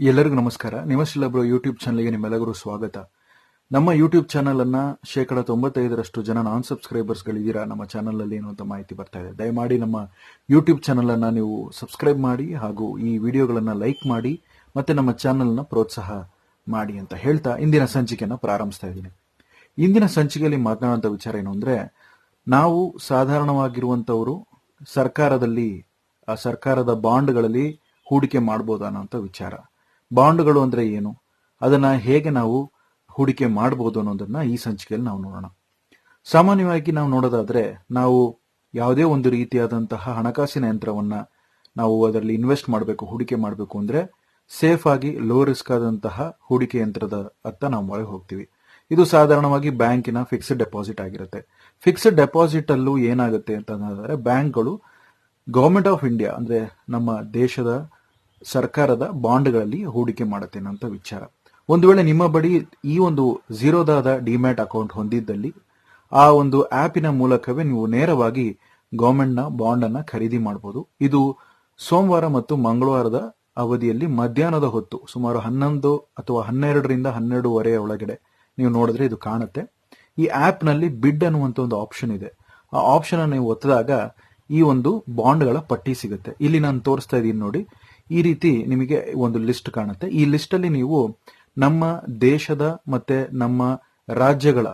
ಎಲ್ಲರಿಗೂ ನಮಸ್ಕಾರ. ನಿಮಶಿಲಬ್ರು ಯೂಟ್ಯೂಬ್ ಚಾನಲ್ಗೆ ನಿಮ್ಮೆಲ್ಲರಿಗೂ ಸ್ವಾಗತ. ನಮ್ಮ ಯೂಟ್ಯೂಬ್ ಚಾನಲ್ ಅನ್ನ ಶೇಕಡ ತೊಂಬತ್ತೈದರಷ್ಟು ಜನ ನಾನ್ ಸಬ್ಸ್ಕ್ರೈಬರ್ಸ್ ಗಳಿದ್ದೀರಾ ನಮ್ಮ ಚಾನಲ್ ಅಲ್ಲಿ ಏನು ಅಂತ ಮಾಹಿತಿ ಬರ್ತಾ ಇದೆ. ದಯಮಾಡಿ ನಮ್ಮ ಯೂಟ್ಯೂಬ್ ಚಾನಲ್ ಅನ್ನ ನೀವು ಸಬ್ಸ್ಕ್ರೈಬ್ ಮಾಡಿ ಹಾಗೂ ಈ ವಿಡಿಯೋಗಳನ್ನ ಲೈಕ್ ಮಾಡಿ ಮತ್ತೆ ನಮ್ಮ ಚಾನಲ್ನ ಪ್ರೋತ್ಸಾಹ ಮಾಡಿ ಅಂತ ಹೇಳ್ತಾ ಇಂದಿನ ಸಂಚಿಕೆಯನ್ನು ಪ್ರಾರಂಭಿಸ್ತಾ ಇದ್ದೀನಿ. ಇಂದಿನ ಸಂಚಿಕೆಯಲ್ಲಿ ಮಾತನಾಡುವಂತ ವಿಚಾರ ಏನು ಅಂದ್ರೆ, ನಾವು ಸಾಧಾರಣವಾಗಿರುವಂತವರು ಸರ್ಕಾರದಲ್ಲಿ ಸರ್ಕಾರದ ಬಾಂಡ್ಗಳಲ್ಲಿ ಹೂಡಿಕೆ ಮಾಡಬಹುದು ಅನ್ನೋಂಥ ವಿಚಾರ. ಬಾಂಡ್ಗಳು ಅಂದ್ರೆ ಏನು? ಅದನ್ನ ಹೇಗೆ ನಾವು ಹೂಡಿಕೆ ಮಾಡಬಹುದು ಅನ್ನೋದನ್ನ ಈ ಸಂಚಿಕೆಯಲ್ಲಿ ನಾವು ನೋಡೋಣ. ಸಾಮಾನ್ಯವಾಗಿ ನಾವು ನೋಡೋದಾದ್ರೆ, ನಾವು ಯಾವುದೇ ಒಂದು ರೀತಿಯಾದಂತಹ ಹಣಕಾಸಿನ ಯಂತ್ರವನ್ನ ನಾವು ಅದರಲ್ಲಿ ಇನ್ವೆಸ್ಟ್ ಮಾಡಬೇಕು, ಹೂಡಿಕೆ ಮಾಡಬೇಕು ಅಂದ್ರೆ ಸೇಫ್ ಆಗಿ ಲೋ ರಿಸ್ಕ್ ಆದಂತಹ ಹೂಡಿಕೆ ಯಂತ್ರದ ಅತ್ತ ನಾವು ಮೊರೆ ಹೋಗ್ತೀವಿ. ಇದು ಸಾಧಾರಣವಾಗಿ ಬ್ಯಾಂಕಿನ ಫಿಕ್ಸ್ಡ್ ಡೆಪಾಸಿಟ್ ಆಗಿರುತ್ತೆ. ಫಿಕ್ಸ್ಡ್ ಡೆಪಾಸಿಟ್ ಅಲ್ಲೂ ಏನಾಗುತ್ತೆ ಅಂತಂದ್ರೆ ಬ್ಯಾಂಕ್ಗಳು ಗವರ್ಮೆಂಟ್ ಆಫ್ ಇಂಡಿಯಾ ಅಂದ್ರೆ ನಮ್ಮ ದೇಶದ ಸರ್ಕಾರದ ಬಾಂಡ್ಗಳಲ್ಲಿ ಹೂಡಿಕೆ ಮಾಡುತ್ತೇನೆ ಅಂತ ವಿಚಾರ. ಒಂದು ವೇಳೆ ನಿಮ್ಮ ಬಳಿ ಈ ಒಂದು ಝೀರೋದಾದ ಡಿಮ್ಯಾಟ್ ಅಕೌಂಟ್ ಹೊಂದಿದ್ದಲ್ಲಿ ಆ ಒಂದು ಆಪಿನ ಮೂಲಕವೇ ನೀವು ನೇರವಾಗಿ ಗವರ್ಮೆಂಟ್ನ ಬಾಂಡ್ ಅನ್ನ ಖರೀದಿ ಮಾಡಬಹುದು ಇದು ಸೋಮವಾರ ಮತ್ತು ಮಂಗಳವಾರದ ಅವಧಿಯಲ್ಲಿ ಮಧ್ಯಾಹ್ನದ ಹೊತ್ತು, ಸುಮಾರು ಹನ್ನೊಂದು ಅಥವಾ ಹನ್ನೆರಡರಿಂದ ಹನ್ನೆರಡೂವರೆಯ ಒಳಗಡೆ ನೀವು ನೋಡಿದ್ರೆ ಇದು ಕಾಣುತ್ತೆ. ಈ ಆ್ಯಪ್ನಲ್ಲಿ ನಲ್ಲಿ ಬಿಡ್ ಅನ್ನುವಂತ ಒಂದು ಆಪ್ಷನ್ ಇದೆ. ಆ ಆಪ್ಷನ್ ನೀವು ಒತ್ತಿದಾಗ ಈ ಒಂದು ಬಾಂಡ್ಗಳ ಪಟ್ಟಿ ಸಿಗುತ್ತೆ. ಇಲ್ಲಿ ನಾನು ತೋರಿಸ್ತಾ ಇದ್ದೀನಿ ನೋಡಿ. ಈ ರೀತಿ ನಿಮಗೆ ಒಂದು ಲಿಸ್ಟ್ ಕಾಣುತ್ತೆ. ಈ ಲಿಸ್ಟ್ ಅಲ್ಲಿ ನೀವು ನಮ್ಮ ದೇಶದ ಮತ್ತೆ ನಮ್ಮ ರಾಜ್ಯಗಳ,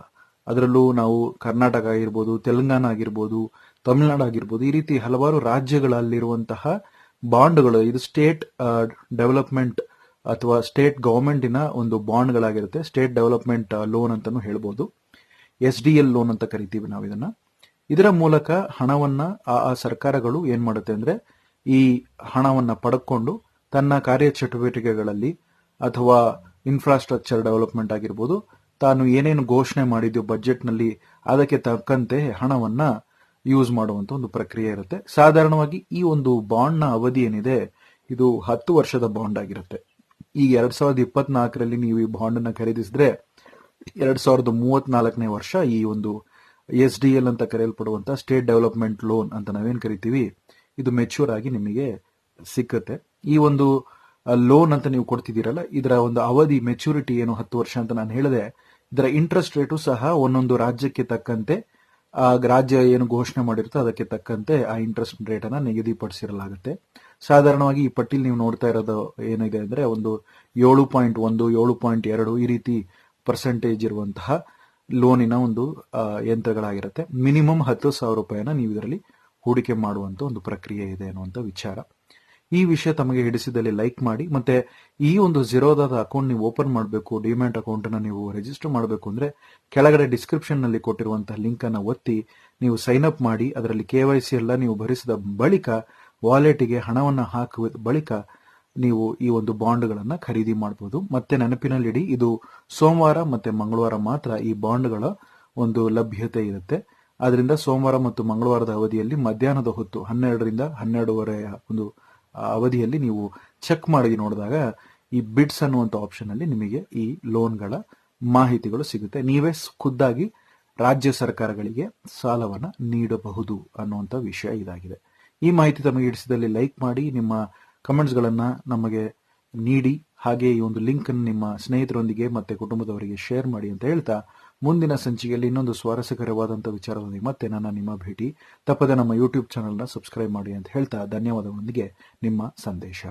ಅದರಲ್ಲೂ ನಾವು ಕರ್ನಾಟಕ ಆಗಿರ್ಬೋದು, ತೆಲಂಗಾಣ ಆಗಿರ್ಬೋದು, ತಮಿಳುನಾಡು ಆಗಿರ್ಬೋದು, ಈ ರೀತಿ ಹಲವಾರು ರಾಜ್ಯಗಳಲ್ಲಿರುವಂತಹ ಬಾಂಡ್ಗಳು, ಇದು ಸ್ಟೇಟ್ ಡೆವಲಪ್ಮೆಂಟ್ ಅಥವಾ ಸ್ಟೇಟ್ ಗವರ್ಮೆಂಟಿನ ಒಂದು ಬಾಂಡ್ಗಳಾಗಿರುತ್ತೆ. ಸ್ಟೇಟ್ ಡೆವಲಪ್ಮೆಂಟ್ ಲೋನ್ ಅಂತಾನು ಹೇಳ್ಬೋದು. ಎಸ್ ಡಿ ಎಲ್ ಲೋನ್ ಅಂತ ಕರಿತೀವಿ ನಾವು ಇದನ್ನ ಇದರ ಮೂಲಕ ಹಣವನ್ನ ಆ ಸರ್ಕಾರಗಳು ಏನ್ ಮಾಡುತ್ತೆ ಅಂದ್ರೆ ಈ ಹಣವನ್ನ ಪಡ್ಕೊಂಡು ತನ್ನ ಕಾರ್ಯಚಟುವಟಿಕೆಗಳಲ್ಲಿ ಅಥವಾ ಇನ್ಫ್ರಾಸ್ಟ್ರಕ್ಚರ್ ಡೆವಲಪ್ಮೆಂಟ್ ಆಗಿರ್ಬೋದು, ತಾನು ಏನೇನು ಘೋಷಣೆ ಮಾಡಿದ್ಯೋ ಬಜೆಟ್ನಲ್ಲಿ ಅದಕ್ಕೆ ತಕ್ಕಂತೆ ಹಣವನ್ನ ಯೂಸ್ ಮಾಡುವಂತ ಒಂದು ಪ್ರಕ್ರಿಯೆ ಇರುತ್ತೆ. ಸಾಧಾರಣವಾಗಿ ಈ ಒಂದು ಬಾಂಡ್ನ ಅವಧಿ ಏನಿದೆ, ಇದು ಹತ್ತು ವರ್ಷದ ಬಾಂಡ್ ಆಗಿರುತ್ತೆ. ಈಗ ಎರಡ್ ಸಾವಿರದ ಇಪ್ಪತ್ನಾಲ್ಕರಲ್ಲಿ ನೀವು ಈ ಬಾಂಡ್ ಅನ್ನ ಖರೀದಿಸಿದ್ರೆ ಎರಡ್ ಸಾವಿರದ ಮೂವತ್ನಾಲ್ಕನೇ ವರ್ಷ ಈ ಒಂದು ಎಸ್ ಡಿ ಎಲ್ ಅಂತ ಕರೆಯಲ್ಪಡುವಂತ ಸ್ಟೇಟ್ ಡೆವಲಪ್ಮೆಂಟ್ ಲೋನ್ ಅಂತ ನಾವೇನ್ ಕರಿತೀವಿ? ಇದು ಮೆಚ್ಯೂರ್ ಆಗಿ ನಿಮಗೆ ಸಿಕ್ಕತ್ತೆ. ಈ ಒಂದು ಲೋನ್ ಅಂತ ನೀವು ಕೊಡ್ತಿದ್ದೀರಲ್ಲ, ಇದರ ಒಂದು ಅವಧಿ ಮೆಚುರಿಟಿ ಏನು ಹತ್ತು ವರ್ಷ ಅಂತ ನಾನು ಹೇಳಿದೆ. ಇದರ ಇಂಟ್ರೆಸ್ಟ್ ರೇಟು ಸಹ ಒಂದೊಂದು ರಾಜ್ಯಕ್ಕೆ ತಕ್ಕಂತೆ, ಆ, ರಾಜ್ಯ ಏನು ಘೋಷಣೆ ಮಾಡಿರುತ್ತೋ ಅದಕ್ಕೆ ತಕ್ಕಂತೆ ಆ ಇಂಟ್ರೆಸ್ಟ್ ರೇಟ್ ಅನ್ನ ನಿಗದಿಪಡಿಸಿರಲಾಗುತ್ತೆ. ಸಾಧಾರಣವಾಗಿ ಈ ಪಟ್ಟಿಲಿ ನೀವು ನೋಡ್ತಾ ಇರೋದು ಏನಿದೆ ಅಂದ್ರೆ ಒಂದು ಏಳು ಪಾಯಿಂಟ್ ಒಂದು, ಏಳು ಪಾಯಿಂಟ್ ಎರಡು ಈ ರೀತಿ ಪರ್ಸೆಂಟೇಜ್ ಇರುವಂತಹ ಲೋನಿನ ಒಂದು ಯಂತ್ರಗಳಾಗಿರುತ್ತೆ. ಮಿನಿಮಮ್ ಹತ್ತು ಸಾವಿರ ರೂಪಾಯಿನ ನೀವು ಇದರಲ್ಲಿ ಹೂಡಿಕೆ ಮಾಡುವಂತ ಒಂದು ಪ್ರಕ್ರಿಯೆ ಇದೆ ಅನ್ನುವಂಥ ವಿಚಾರ. ಈ ವಿಷಯ ತಮಗೆ ಹಿಡಿಸಿದಲ್ಲಿ ಲೈಕ್ ಮಾಡಿ, ಮತ್ತೆ ಈ ಒಂದು ಝೀರೋದಾದ ಅಕೌಂಟ್ ನೀವು ಓಪನ್ ಮಾಡಬೇಕು ಡಿಮ್ಯಾಟ್ ಅಕೌಂಟ್ ಅನ್ನ ನೀವು ರಿಜಿಸ್ಟರ್ ಮಾಡಬೇಕು ಅಂದ್ರೆ ಕೆಳಗಡೆ ಡಿಸ್ಕ್ರಿಪ್ಷನ್ನಲ್ಲಿ ಕೊಟ್ಟಿರುವಂತಹ ಲಿಂಕ್ ಅನ್ನ ಒತ್ತಿ ನೀವು ಸೈನ್ ಅಪ್ ಮಾಡಿ, ಅದರಲ್ಲಿ ಕೆ ವೈ ಸಿ ಎಲ್ಲ ನೀವು ಭರಿಸಿದ ಬಳಿಕ ವಾಲೆಟ್ಗೆ ಹಣವನ್ನ ಹಾಕುವ ಬಳಿಕ ನೀವು ಈ ಒಂದು ಬಾಂಡ್ಗಳನ್ನ ಖರೀದಿ ಮಾಡಬಹುದು ಮತ್ತೆ ನೆನಪಿನಲ್ಲಿಡಿ, ಇದು ಸೋಮವಾರ ಮತ್ತೆ ಮಂಗಳವಾರ ಮಾತ್ರ ಈ ಬಾಂಡ್ಗಳ ಒಂದು ಲಭ್ಯತೆ ಇರುತ್ತೆ. ಆದ್ರಿಂದ ಸೋಮವಾರ ಮತ್ತು ಮಂಗಳವಾರದ ಅವಧಿಯಲ್ಲಿ ಮಧ್ಯಾಹ್ನದ ಹೊತ್ತು ಹನ್ನೆರಡರಿಂದ ಹನ್ನೆರಡೂವರೆಯ ಒಂದು ಅವಧಿಯಲ್ಲಿ ನೀವು ಚೆಕ್ ಮಾಡಿ ನೋಡಿದಾಗ ಈ ಬಿಡ್ಸ್ ಅನ್ನುವಂಥ ಆಪ್ಷನ್ ಅಲ್ಲಿ ನಿಮಗೆ ಈ ಲೋನ್ಗಳ ಮಾಹಿತಿಗಳು ಸಿಗುತ್ತೆ. ನೀವೇ ಖುದ್ದಾಗಿ ರಾಜ್ಯ ಸರ್ಕಾರಗಳಿಗೆ ಸಾಲವನ್ನು ನೀಡಬಹುದು ಅನ್ನುವಂಥ ವಿಷಯ ಇದಾಗಿದೆ. ಈ ಮಾಹಿತಿ ತಮಗೆ ಇಡಿಸಿದಲ್ಲಿ ಲೈಕ್ ಮಾಡಿ, ನಿಮ್ಮ ಕಮೆಂಟ್ಸ್ಗಳನ್ನು ನಮಗೆ ನೀಡಿ ಹಾಗೆ ಈ ಒಂದು ಲಿಂಕ್ ಅನ್ನು ನಿಮ್ಮ ಸ್ನೇಹಿತರೊಂದಿಗೆ ಮತ್ತೆ ಕುಟುಂಬದವರಿಗೆ ಶೇರ್ ಮಾಡಿ ಅಂತ ಹೇಳ್ತಾ, ಮುಂದಿನ ಸಂಚಿಕೆಯಲ್ಲಿ ಇನ್ನೊಂದು ಸ್ವಾರಸ್ಯಕರವಾದಂತಹ ವಿಚಾರದೊಂದಿಗೆ ಮತ್ತೆ ನನ್ನ ನಿಮ್ಮ ಭೇಟಿ. ತಪ್ಪದೆ ನಮ್ಮ ಯೂಟ್ಯೂಬ್ ಚಾನಲ್ನ ಸಬ್ಸ್ಕ್ರೈಬ್ ಮಾಡಿ ಅಂತ ಹೇಳ್ತಾ, ಧನ್ಯವಾದಗಳೊಂದಿಗೆ ನಿಮ್ಮ ಸಂದೇಶ.